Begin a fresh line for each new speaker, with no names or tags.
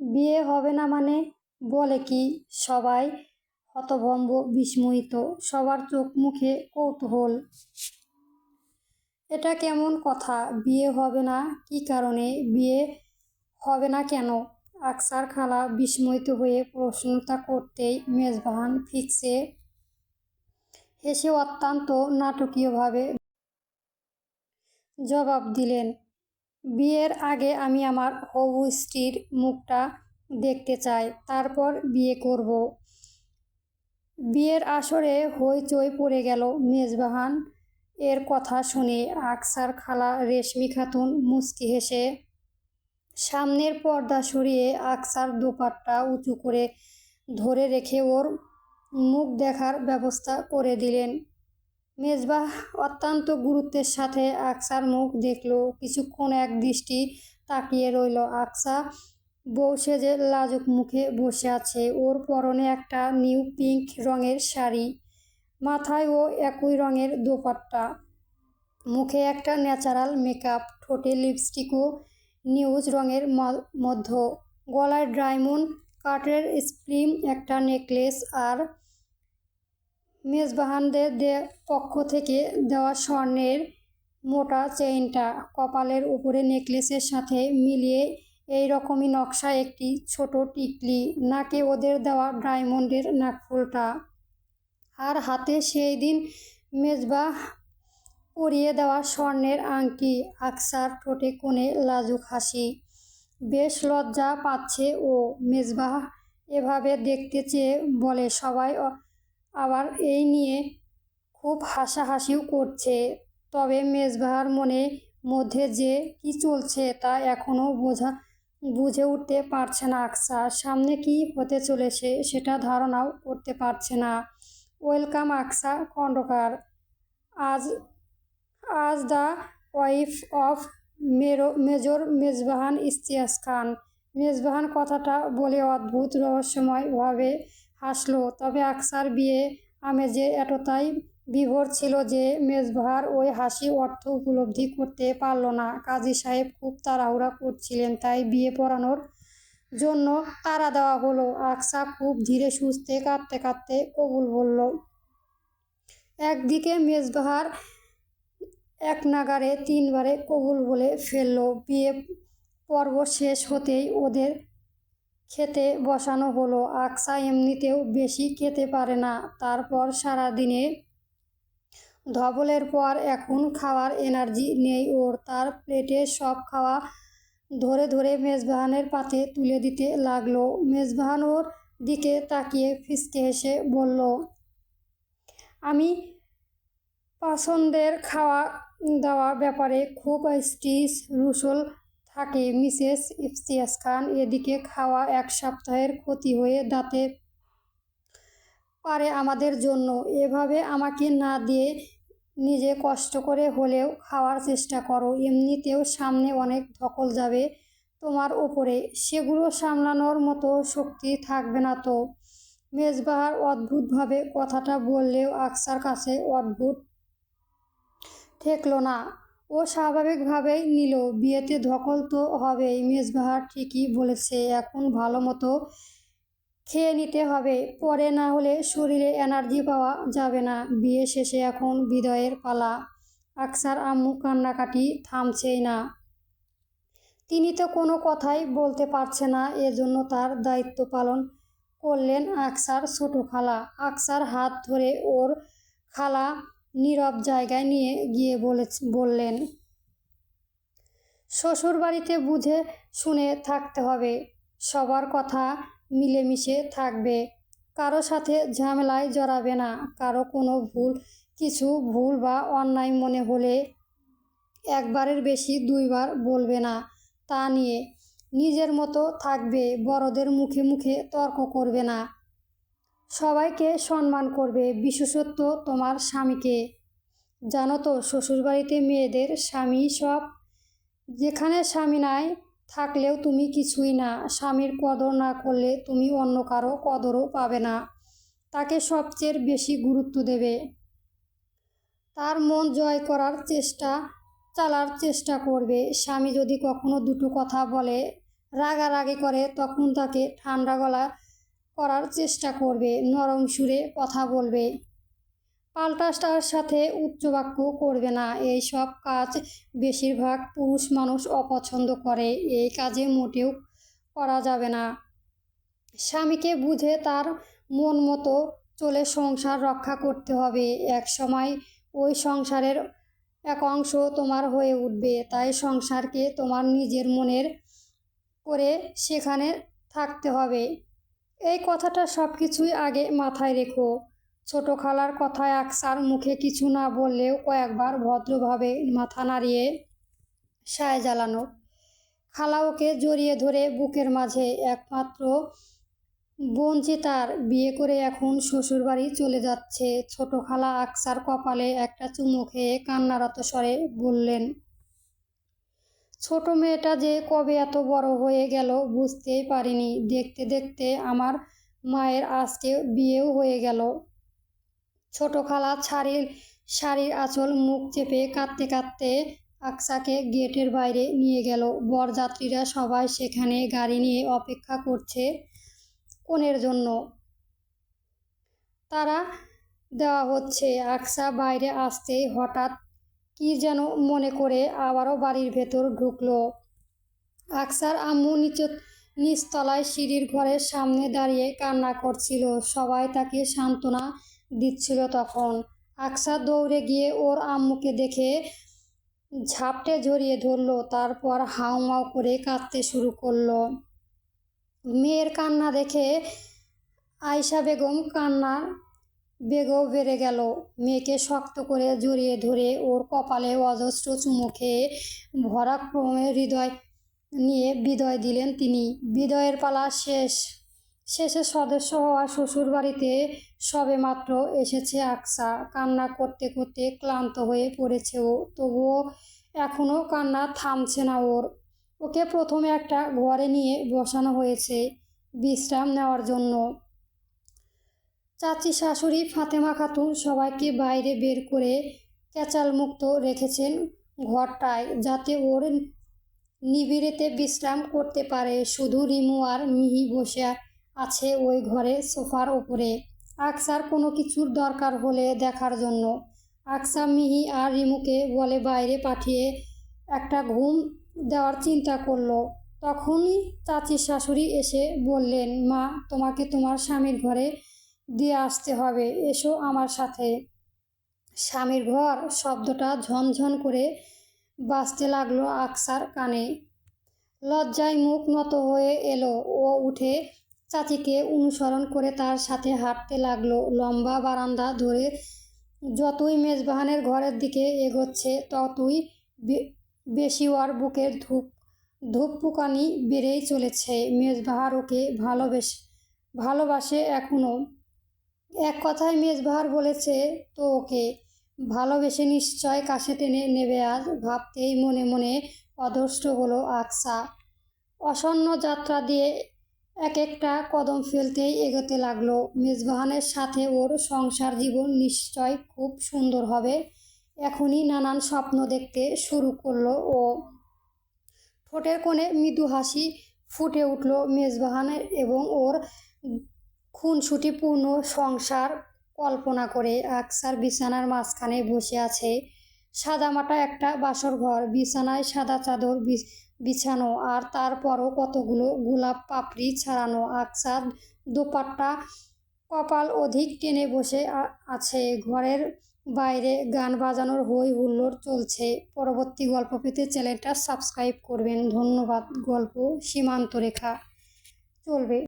বিয়ে হবে না মানে বলে কি? সবাই হতভম্ব, বিস্ময়িত, সবার চোখ মুখে কৌতূহল। এটা কেমন কথা? বিয়ে হবে না কি কারণে? বিয়ে হবে না কেন? আকসার খালা বিস্ময়িত হয়ে প্রশ্নটা করতেই মেজবাহান ফিক্সে হেসে অত্যন্ত নাটকীয়ভাবে জবাব দিলেন বিয়ের আগে আমি আমার হবু স্ত্রীর মুখটা দেখতে চাই, তারপর বিয়ে করব। বিয়ের আসরে হইচই পড়ে গেল মেজবাহান। এর কথা শুনে আকসার খালা রেশমি খাতুন মুচকি হেসে, সামনের পর্দা সরিয়ে আকসার দোপাট্টা উঁচু করে ধরে রেখে ওর মুখ দেখার ব্যবস্থা করে দিলেন। মেজবাহ অত্যন্ত গুরুত্বের সাথে আকসার মুখ দেখল। কিছুক্ষণ এক দৃষ্টি তাকিয়ে রইল। আকসা বউ সেজে লাজুক মুখে বসে আছে। ওর পরনে একটা নিউ পিঙ্ক রঙের শাড়ি, মাথায় ও একই রঙের দোপাট্টা। মুখে একটা ন্যাচারাল মেকআপ, ঠোঁটে লিপস্টিকও নিউজ রঙের মধ্য। গলায় ডায়মন্ড কাটের স্প্রিম, একটা নেকলেস আর মেজবাহানদের পক্ষ থেকে দেওয়া স্বর্ণের মোটা চেইনটা কপালের উপরে নেকলেসের সাথে মিলিয়ে এই রকমই নকশা একটি ছোট টিকলি। নাকে ওদের দেওয়া ডায়মন্ডের নাকফুলটা? আর হাতে সেই দিন মেজবাহ পরিয়ে দেওয়া স্বর্ণের আংটি, আকসার ঠোঁটে কোণে লাজুক হাসি। বেশ লজ্জা পাচ্ছে ও। মেজবাহ এভাবে দেখতে চেয়ে বলে, সবাই আবার এই নিয়ে খুব হাসাহাসিও করছে। তবে মেজবাহার মনে মধ্যে যে কি চলছে তা এখনও বোঝা, বুঝে উঠতে পারছে না আকসা। সামনে কি হতে চলেছে সেটা ধারণাও করতে পারছে না। ওয়েলকাম আকসা খণ্ডকার। আজ আজ দ্য ওয়াইফ অফ মেরো, মেজর মেজবাহান ইস্তিয়াস খান। মেজবাহান কথাটা বলে অদ্ভুত রহস্যময়ভাবে হাসলো তবে আকসার বিয়ে আমেজে এতটাই বিভোর ছিল যে মেজবাহার ওই হাসি অর্থ উপলব্ধি করতে পারল না। কাজী সাহেব খুব তাড়াহুড়া করছিলেন, তাই বিয়ে পড়ানোর জন্য তারা দেওয়া হলো। আকসা খুব ধীরে সুস্থে কাঁদতে কাঁদতে কবুল বলল একদিকে মেজবাহার এক নাগারে তিনবারে কবুল বলে ফেলল। বিয়ে পর্ব শেষ হতেই ওদের খেতে বসানো হলো। আকসা এমনিতেও বেশি খেতে পারে না। তারপর সারা দিনে ধবলের পর এখন খাওয়ার এনার্জি নেই ওর। তার প্লেটে সব খাওয়া ধরে ধরে মেজবাহানের পাতে তুলে দিতে লাগল। মেজবাহান ওর দিকে তাকিয়ে ফিসকে হেসে বলল, আমি পছন্দের খাওয়া দাওয়া ব্যাপারে খুব স্টিস রুসল থাকে। মিসেস ইফতিয়াস খান এদিকে খাওয়া এক সপ্তাহের ক্ষতি হয়ে দাঁতে পারে আমাদের জন্য। এভাবে আমাকে না দিয়ে নিজে কষ্ট করে হলেও খাওয়ার চেষ্টা করো। এমনিতেও সামনে অনেক ধকল যাবে তোমার ওপরে। সেগুলো সামলানোর মতো শক্তি থাকবে না তো। মেজবাহার অদ্ভুতভাবে কথাটা বললেও আকসার কাছে অদ্ভুত ঠেকল না। ও স্বাভাবিকভাবেই নিল। বিয়েতে ধকল তো হবেই, মেজবাহার ঠিকই বলেছে, এখন ভালো মতো খেয়ে নিতে হবে। পরে না হলে শরীরে এনার্জি পাওয়া যাবে না। বিয়ে শেষে এখন বিদয়ের পালা। আকসার আম্মু কান্নাকাটি থামছেই না। তিনি তো কোনো কথাই বলতে পারছে না, এজন্য তার দায়িত্ব পালন করলেন আকসার ছোটো খালা আকসার হাত ধরে ওর খালা নীরব জায়গায় নিয়ে গিয়ে বলে বললেন শ্বশুর বাড়িতে বুঝে শুনে থাকতে হবে। সবার কথা মিলেমিশে থাকবে। কারও সাথে ঝামেলায় জড়াবে না। কারও কোনো ভুল, কিছু ভুল বা অন্যায় মনে হলে একবারের বেশি দুইবার বলবে না তা নিয়ে। নিজের মতো থাকবে, বড়দের মুখে মুখে তর্ক করবে না। সবাইকে সম্মান করবে বিশেষত্ব তোমার স্বামীকে। জানো তো, শ্বশুরবাড়িতে মেয়েদের স্বামী সব। যেখানে স্বামী নাই, থাকলেও তুমি কিছুই না। স্বামীর কদর না করলে তুমি অন্য কারও কদরও পাবে না। তাকে সবচেয়ে বেশি গুরুত্ব দেবে। তার মন জয় করার চেষ্টা, চালার চেষ্টা করবে। স্বামী যদি কখনো দুটো কথা বলে, রাগারাগি করে, তখন তাকে ঠান্ডা গলা করার চেষ্টা করবে, নরম সুরে কথা বলবে। পাল্টাস্টার সাথে উচ্চবাক্য করবে না। এই সব কাজ বেশিরভাগ পুরুষ মানুষ অপছন্দ করে। এই কাজে মোটেও করা যাবে না। স্বামীকে বুঝে তার মন মতো চলে সংসার রক্ষা করতে হবে। এক সময় ওই সংসারের এক অংশ তোমার হয়ে উঠবে। তাই সংসারকে তোমার নিজের মনের করে সেখানে থাকতে হবে। এই কথাটা সব কিছুই আগে মাথায় রেখো। ছোট খালার কথায় আকসার মুখে কিছু না বললেও কয়েকবার ভদ্রভাবে মাথা নাড়িয়ে সায় জ্বালানো। খালা ওকে জড়িয়ে ধরে বুকের মাঝে, একমাত্র বঞ্চিতার বিয়ে করে এখন শ্বশুরবাড়ি চলে যাচ্ছে। ছোট খালা আকসার কপালে একটা চুমু খেয়ে কান্নারত স্বরে বললেন ছোট মেয়েটা যে কবে এত বড় হয়ে গেল বুঝতেই পারিনি। দেখতে দেখতে আমার মায়ের আজকে বিয়েও হয়ে গেল। ছোট খালা শাড়ির শাড়ির আঁচল মুখ চেপে কাঁদতে কাঁদতে আকসাকে গেটের বাইরে নিয়ে গেল। বরযাত্রীরা সবাই সেখানে গাড়ি নিয়ে অপেক্ষা করছে কোণের জন্য। তারা দেওয়া হচ্ছে। আকসা বাইরে আসতেই হঠাৎ কি যেন মনে করে আবারও বাড়ির ভেতর ঢুকলো। আকসার আম্মু নিচ নিচতলায় সিঁড়ির ঘরের সামনে দাঁড়িয়ে কান্না করছিল। সবাই তাকে সান্ত্বনা দিচ্ছিল তখন। আকসা দৌড়ে গিয়ে ওর আম্মুকে দেখে ঝাপটে জড়িয়ে ধরলো, তারপর হাউমাউ করে কাঁদতে শুরু করল। মেয়ের কান্না দেখে আয়শা বেগম কান্নার বেগও বেড়ে গেল। মেয়েকে শক্ত করে জড়িয়ে ধরে ওর কপালে অজস্র চুমু খেয়ে ভরা ক্রমে হৃদয় নিয়ে বিদয় দিলেন তিনি। বিদয়ের পালা শেষ। শেষে সদস্য হওয়া শ্বশুর বাড়িতে সবে মাত্র এসেছে আকসা। কান্না করতে করতে ক্লান্ত হয়ে পড়েছে ও তবুও এখনও কান্না থামছে না ওর। ওকে প্রথমে একটা ঘরে নিয়ে বসানো হয়েছে বিশ্রাম নেওয়ার জন্য। চাচি শাশুড়ি ফাতেমা খাতুন সবাইকে বাইরে বের করে ক্যাচাল মুক্ত রেখেছেন ঘরটায় যাতে ওর নিবিড়েতে বিশ্রাম করতে পারে। শুধু রিমু আর মিহি বসে আছে ওই ঘরে সোফার ওপরে। আকসার কোনো কিছুর দরকার হলে দেখার জন্য। আকসা, মিহি আর রিমুকে বলে বাইরে পাঠিয়ে একটা ঘুম দেওয়ার চিন্তা করল। তখনই চাচির শাশুড়ি এসে বললেন, মা, তোমাকে তোমার স্বামীর ঘরে দিয়ে আসতে হবে। এসো আমার সাথে। স্বামীর ঘর শব্দটা ঝনঝন করে বাজতে লাগল আকসার কানে। লজ্জায় মুখ নত হয়ে এলো। ও উঠে চাচিকে অনুসরণ করে তার সাথে হাঁটতে লাগল। লম্বা বারান্দা ধরে যতই মেজবাহানের ঘরের দিকে এগোচ্ছে, ততই বেশি ওর বুকের ধূপ, ধূপপুকানি বেড়েই চলেছে। মেজবাহার ওকে ভালোবেস, ভালোবাসে এখনও এক কথায় মেজবাহার বলেছে তো ওকে। ভালোবেসে নিশ্চয় কাছে টেনে নেবে আজ ভাবতেই মনে মনে অদষ্ট হলো আকসা। অসন্ন যাত্রা দিয়ে এক একটা কদম ফেলতেই এগোতে লাগল। মেজবাহানের সাথে ওর সংসার জীবন নিশ্চয় খুব সুন্দর হবে। এখনই নানান স্বপ্ন দেখতে শুরু করল ও। ঠোঁটের কোণে মৃদু হাসি ফুটে উঠল মেজবাহানের এবং ওর খুনসুটিপূর্ণ সংসার কল্পনা করে আকসার বিছানার মাঝখানে বসে আছে। সাদামাটা একটা বাসর ঘর, বিছানায় সাদা চাদর বিছানো আর তারপরও কতগুলো গোলাপ পাপড়ি ছাড়ানো। আকসার দোপাট্টা কপাল অধিক টেনে বসে আছে। ঘরের বাইরে গান বাজানোর হই হুল্লোড় চলছে। পরবর্তী গল্প পেতে চ্যানেলটা সাবস্ক্রাইব করবেন। ধন্যবাদ। গল্প সীমান্ত রেখা চলবে।